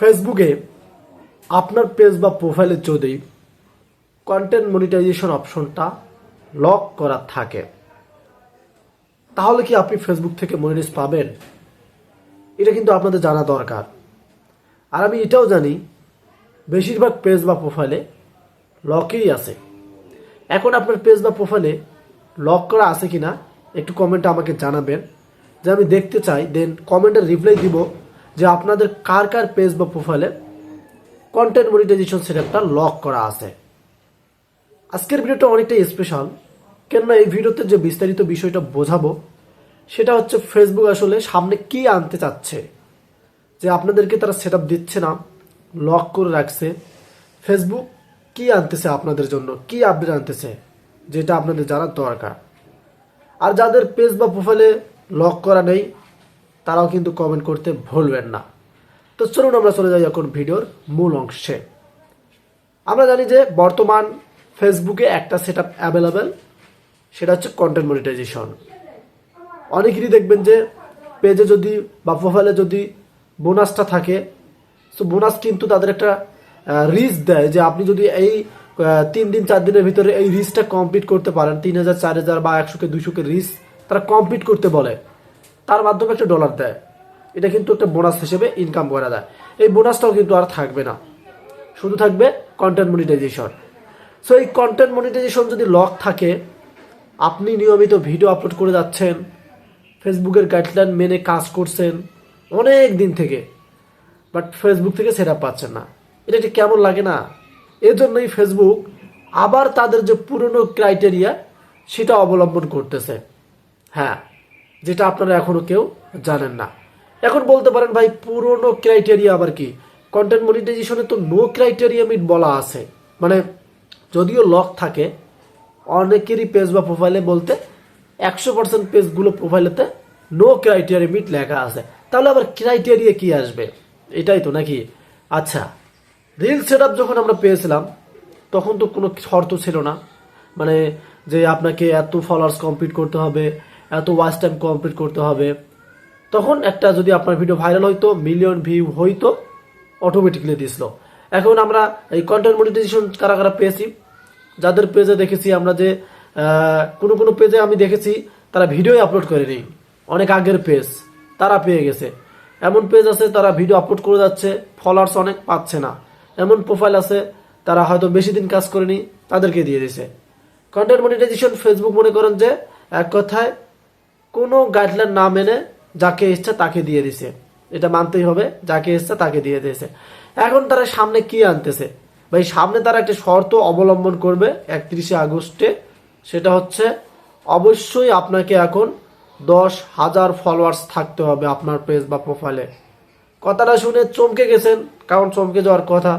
ফেসবুকে আপনার পেজ বা প্রোফাইলে যদি কন্টেন্ট মনিটাইজেশন অপশনটা লক করা থাকে, তাহলে কি আপনি ফেসবুক থেকে মনিটাইজ পাবেন? এটা কিন্তু আপনাদের জানা দরকার। আর আমি এটাও জানি, বেশিরভাগ পেজ বা প্রোফাইলে লকই আছে। এখন আপনার পেজ বা প্রোফাইলে লক করা আছে কিনা, একটু কমেন্টে আমাকে জানাবেন। যে আমি দেখতে চাই দেন কমেন্টের রিপ্লাই দিব। যে আপনাদের কার কার পেজ বা প্রোফাইলে কন্টেন্ট মনিটাইজেশন সেটআপটা লক করা আছে। আজকের ভিডিওটা অনেকটাই স্পেশাল কেননা এই ভিডিওতে যে বিস্তারিত বিষয়টা বোঝাবো, সেটা হচ্ছে ফেসবুক আসলে সামনে কি আনতে চাচ্ছে। যে আপনাদেরকে তারা সেট দিচ্ছে না লক করে রাখছে। ফেসবুক কি আনতেছে আপনাদের জন্য? কি আপডেট আনতেছে? যেটা আপনাদের জানার দরকার। আর যাদের পেজ বা প্রোফাইলে লক করা নেই তারাও কিন্তু কমেন্ট করতে ভুলবেন না। তো চলুন আমরা চলে যাই এখন ভিডিওর মূল অংশে। আমরা জানি যে বর্তমান ফেসবুকে একটা সেট আপ অ্যাভেলেবেল সেটা হচ্ছে কন্টেন্ট মনিটাইজেশন অনেকেরই দেখবেন যে পেজে যদি বা প্রোফাইলে যদি বোনাসটা থাকে সো বোনাস কিন্তু তাদের একটা রিস্ক দেয় যে আপনি যদি এই তিন দিন, চার দিনের ভিতরে এই রিস্কটা কমপ্লিট করতে পারেন, তিন হাজার, চার হাজার বা একশোকে দুশোকে রিস্ক তারা কমপ্লিট করতে বলে। তার মাধ্যমে একটা ডলার দেয়। এটা কিন্তু একটা বোনাস হিসেবে ইনকাম করা যায় এই বোনাসটাও কিন্তু আর থাকবে না। শুধু থাকবে কন্টেন্ট মনিটাইজেশন সো এই কন্টেন্ট মনিটাইজেশন যদি লক থাকে, আপনি নিয়মিত ভিডিও আপলোড করে যাচ্ছেন ফেসবুকের গাইডলাইন মেনে কাজ করছেন অনেক দিন থেকে বাট ফেসবুক থেকে সেটা পাচ্ছেন না। এটা একটু কেমন লাগে না? এর জন্যই ফেসবুক আবার তাদের যে পুরনো ক্রাইটেরিয়া সেটা অবলম্বন করতেছে। হ্যাঁ। যেটা আপনারা এখনও কেউ জানেন না। এখন বলতে পারেন, ভাই, পুরনো ক্রাইটেরিয়া আবার কি? কন্টেন্ট মনিটাইজেশনে তো নো ক্রাইটেরিয়া মিট বলা আছে। মানে যদিও লক থাকে, অনেকেরই পেজ বা প্রোফাইলে বলতে একশো পার্সেন্ট পেজগুলো প্রোফাইলেতে নো ক্রাইটেরিয়া মিট লেখা আছে। তাহলে আবার ক্রাইটেরিয়া কি আসবে? এটাই তো নাকি? আচ্ছা রিল সেট যখন আমরা পেয়েছিলাম, তখন তো কোনো শর্ত ছিল না। মানে যে আপনাকে এত ফলোয়ার্স কমপ্লিট করতে হবে এত ওয়াচ টাইম কমপ্লিট করতে হবে। তখন একটা যদি আপনার ভিডিও ভাইরাল হইতো মিলিয়ন ভিউ হইতো অটোমেটিকলি দিছিল এখন আমরা এই কন্টেন্ট মনিটাইজেশন কারা কারা পেয়েছি, যাদের পেজে দেখেছি আমরা যে কোনো কোনো পেজে আমি দেখেছি, তারা ভিডিও আপলোড করেনি অনেক আগের পেজ তারা পেয়ে গেছে। এমন পেজ আছে, তারা ভিডিও আপলোড করে যাচ্ছে ফলোয়ার্স অনেক পাচ্ছে না। এমন প্রোফাইল আছে, তারা হয়তো বেশি দিন কাজ করেনি, তাদেরকে দিয়ে দিছে কন্টেন্ট মনিটাইজেশন ফেসবুক মনে করেন যে, এক কথায় কোনো গাইডলাইন না মেনে যাকে ইচ্ছা তাকে দিয়ে দিছে। এটা মানতেই হবে, যাকে ইচ্ছা তাকে দিয়ে দিয়েছে। এখন তারা সামনে কি আনতেছে? ভাই, সামনে তারা একটা শর্ত অবলম্বন করবে একত্রিশে আগস্টে। সেটা হচ্ছে, অবশ্যই আপনাকে এখন দশ হাজার ফলোয়ার্স থাকতে হবে আপনার পেজ বা প্রোফাইলে কথাটা শুনে চমকে গেছেন, কারণ চমকে যাওয়ার কথা।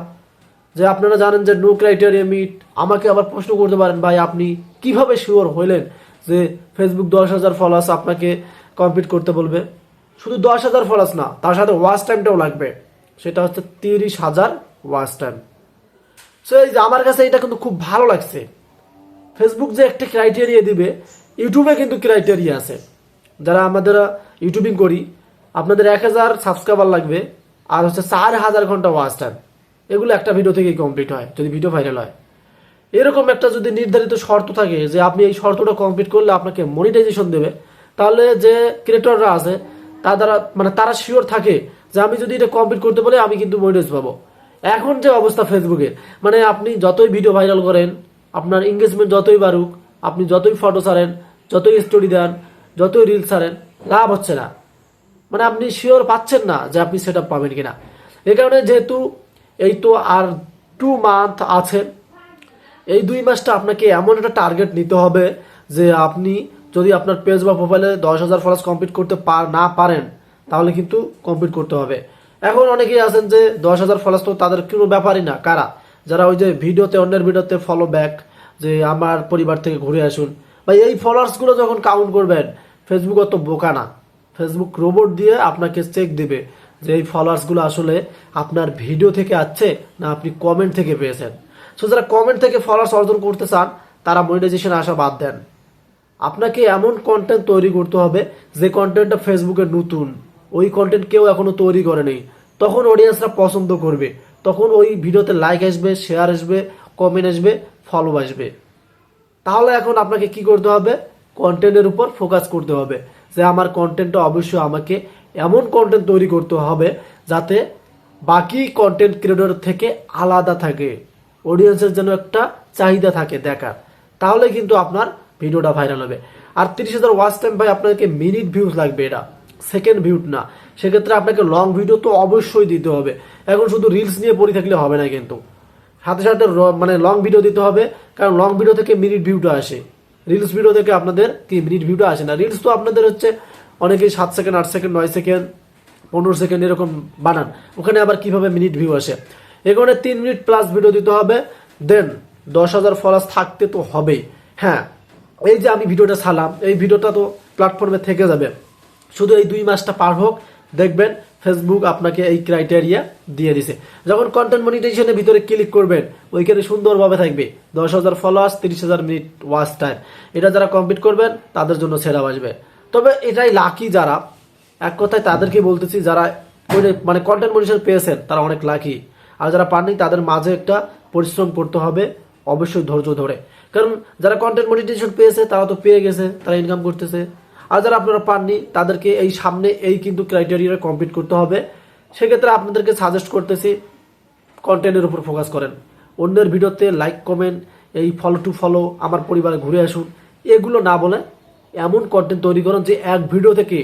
যে আপনারা জানেন যে নো ক্রাইটেরিয়া মিট আমাকে আবার প্রশ্ন করতে পারেন, ভাই, আপনি কীভাবে শিওর হইলেন যে ফেসবুক দশ হাজার ফলোয়ার্স আপনাকে কমপ্লিট করতে বলবে। শুধু দশ হাজার ফলোয়ার্স না, তার সাথে ওয়াচ টাইমটাও লাগবে। সেটা হচ্ছে তিরিশ হাজার ওয়াচ টাইম সো এই যে আমার কাছে এটা কিন্তু খুব ভালো লাগছে। ফেসবুক যে একটা ক্রাইটেরিয়া দিবে ইউটিউবে কিন্তু ক্রাইটেরিয়া আছে। যারা আমাদের ইউটিউবিং করি, আপনাদের এক হাজার সাবস্ক্রাইবার লাগবে, আর হচ্ছে চার হাজার ঘণ্টা ওয়াচ টাইম এগুলো একটা ভিডিও থেকেই কমপ্লিট হয়, যদি ভিডিও ভাইরাল হয়। এরকম একটা যদি নির্ধারিত শর্ত থাকে যে আপনি এই শর্তটা কমপ্লিট করলে আপনাকে মনিটাইজেশন দেবে, তাহলে যে ক্রিয়েটররা আছে তা দ্বারা মানে তারা শিওর থাকে যে আমি যদি এটা কমপ্লিট করতে পারি, আমি কিন্তু মনিটাইজ পাবো। এখন যে অবস্থা ফেসবুকে মানে আপনি যতই ভিডিও ভাইরাল করেন, আপনার এঙ্গেজমেন্ট যতই বাড়ুক, আপনি যতই ফটো ছাড়েন, যতই স্টোরি দেন, যতই রিলস ছাড়েন, লাভ হচ্ছে না। মানে আপনি শিওর পাচ্ছেন না যে আপনি সেটা পাবেন কিনা। এই কারণে যেহেতু এই তো আর টু মান্থ আছে এই দুই মাসটা আপনাকে এমন একটা টার্গেট নিতে হবে যে আপনি যদি আপনার পেজ বা প্রোফাইলে দশ হাজার ফলোয়ার্স কমপ্লিট করতে পার না পারেন, তাহলে কিন্তু কমপ্লিট করতে হবে। এখন অনেকেই আছেন যে দশ হাজার ফলোয়ার্স তো তাদের কোনো ব্যাপারই না। কারা? যারা ওই যে ভিডিওতে, অন্যের ভিডিওতে ফলো ব্যাক যে আমার পরিবার থেকে ঘুরে আসুন। বা এই ফলোয়ার্সগুলো যখন কাউন্ট করবেন ফেসবুক অত বোকা না। ফেসবুক রোবট দিয়ে আপনাকে চেক দিবে যে এই ফলোয়ার্সগুলো আসলে আপনার ভিডিও থেকে আসছে না আপনি কমেন্ট থেকে পেয়েছেন। সো যারা কমেন্ট থেকে ফলোয়ার্স অর্জন করতে চান, তারা মনিটাইজেশন আসা বাদ দেন। আপনাকে এমন কন্টেন্ট তৈরি করতে হবে যে কন্টেন্টটা ফেসবুকে নতুন। ওই কন্টেন্ট কেউ এখনও তৈরি করেনি। তখন অডিয়েন্সরা পছন্দ করবে। তখন ওই ভিডিওতে লাইক আসবে শেয়ার আসবে কমেন্ট আসবে ফলো আসবে। তাহলে এখন আপনাকে কি করতে হবে? কন্টেন্টের উপর ফোকাস করতে হবে যে আমার কন্টেন্টটা অবশ্যই আমাকে এমন কন্টেন্ট তৈরি করতে হবে যাতে বাকি কন্টেন্ট ক্রিয়েটর থেকে আলাদা থাকে। অডিয়েন্সের জন্য একটা চাহিদা থাকে দেখার। তাহলে কিন্তু আপনার ভিডিওটা ভাইরাল হবে। আর তিরিশ হাজার ওয়াচ টাইম ভাই, আপনাকে মিনিট ভিউজ লাগবে এটা। সেকেন্ড ভিউট না। সেক্ষেত্রে আপনাকে লং ভিডিও তো অবশ্যই দিতে হবে। এখন শুধু রিলস নিয়ে পড়ে থাকলে হবে না কিন্তু। সাথে সাথে মানে লং ভিডিও দিতে হবে, কারণ লং ভিডিও থেকে মিনিট ভিউটা আসে। রিলস ভিডিও থেকে আপনাদের কি মিনিট ভিউটা আসে না। রিলস তো আপনাদের হচ্ছে অনেকেই সাত সেকেন্ড আট সেকেন্ড নয় সেকেন্ড পনেরো সেকেন্ড এরকম বানান। ওখানে আবার কীভাবে মিনিট ভিউ আসে? এখানে তিন মিনিট প্লাস ভিডিও দিতে হবে। দেন দশ হাজার ফলোয়ার্স থাকতে তো হবেই। হ্যাঁ এই যে আমি ভিডিওটা ছাড়লাম, এই ভিডিওটা তো প্ল্যাটফর্মে থেকে যাবে। শুধু এই দুই মাসটা পার হোক, দেখবেন ফেসবুক আপনাকে এই ক্রাইটেরিয়া দিয়ে দিছে। যখন কন্টেন্ট মনিটাইজেশনের ভিতরে ক্লিক করবেন, ওইখানে সুন্দরভাবে থাকবে। দশ হাজার ফলোয়ার্স তিরিশ হাজার মিনিট ওয়াচ টাইম এটা যারা কমপ্লিট করবেন, তাদের জন্য সেরা বাজবে তবে এটাই লাকি যারা। এক কথায় তাদেরকে বলতেছি, যারা মানে কন্টেন্ট মনিটাইজেশন পেয়েছেন, তারা অনেক লাকি আর যারা পাননি, তাদের মাঝে একটা পরিশ্রম করতে হবে, অবশ্যই ধৈর্য ধরে। কারণ যারা কন্টেন্ট মনিটাইজেশন পেয়েছে, তারা তো পেয়ে গেছে, তারা ইনকাম করতেছে। আর যারা আপনারা পাননি, তাদেরকে এই সামনে এই কিন্তু ক্রাইটেরিয়া কমপ্লিট করতে হবে। সেক্ষেত্রে আপনাদেরকে সাজেস্ট করতেছি কন্টেন্টের উপর ফোকাস করেন। অন্যের ভিডিওতে লাইক কমেন্ট এই ফলো টু ফলো আমার পরিবারে ঘুরে আসুন। এগুলো না বলে এমন কন্টেন্ট তৈরি করুন যে এক ভিডিও থেকে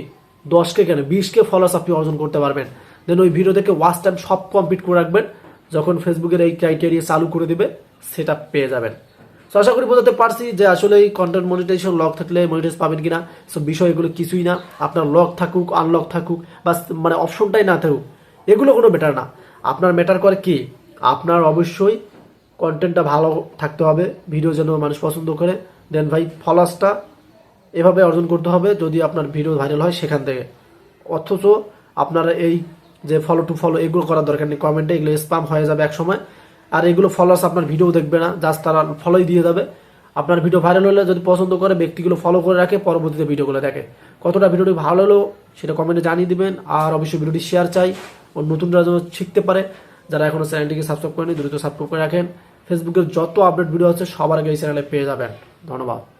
দশকে কেন, বিশকে ফলোয়ার্স আপনি অর্জন করতে পারবেন। দেন ওই ভিডিও থেকে ওয়াচ টাইম সব কমপ্লিট করে রাখবেন। যখন ফেসবুকের এই ক্রাইটেরিয়া চালু করে দিবে, সেটা পেয়ে যাবেন। তো আশা করি বোঝাতে পারছি যে আসলে এই কন্টেন্ট মনিটাইজেশন লক থাকলে মনিটাইজ পাবেন কিনা। সো বিষয় এগুলো কিছুই না। আপনার লক থাকুক আনলক থাকুক বা মানে অপশনটাই না থাকুক, এগুলো কোনো বেটার না। আপনার ম্যাটার করে কি? আপনার অবশ্যই কন্টেন্টটা ভালো থাকতে হবে ভিডিও যেন মানুষ পছন্দ করে। দেন ভাই ফলোয়ার্সটা এভাবে অর্জন করতে হবে, যদি আপনার ভিডিও ভাইরাল হয় সেখান থেকে। অথচ আপনারা এই যে ফলো টু ফলো এগুলো করার দরকার নেই। কমেন্টে এগুলো স্পাম হয়ে যাবে এক সময় আর এগুলো ফলোয়ার্স আপনার ভিডিও দেখবে না জাস্ট তারা ফলোই দিয়ে যাবে। আপনার ভিডিও ভাইরাল হলে যদি পছন্দ করে, ব্যক্তিগুলো ফলো করে রাখে, পরবর্তীতে ভিডিওগুলো দেখে। কতটা ভিডিওটি ভালো হলো, সেটা কমেন্টে জানিয়ে দিবেন। আর অবশ্যই ভিডিওটি শেয়ার চাই। ও নতুনরা যেন শিখতে পারে, যারা এখনও চ্যানেলটিকে সাবস্ক্রাইব করেনি, দ্রুত সাবস্ক্রাইব করে রাখেন। ফেসবুকের যত আপডেট ভিডিও আছে, সবার আগে এই চ্যানেলে পেয়ে যাবেন। ধন্যবাদ।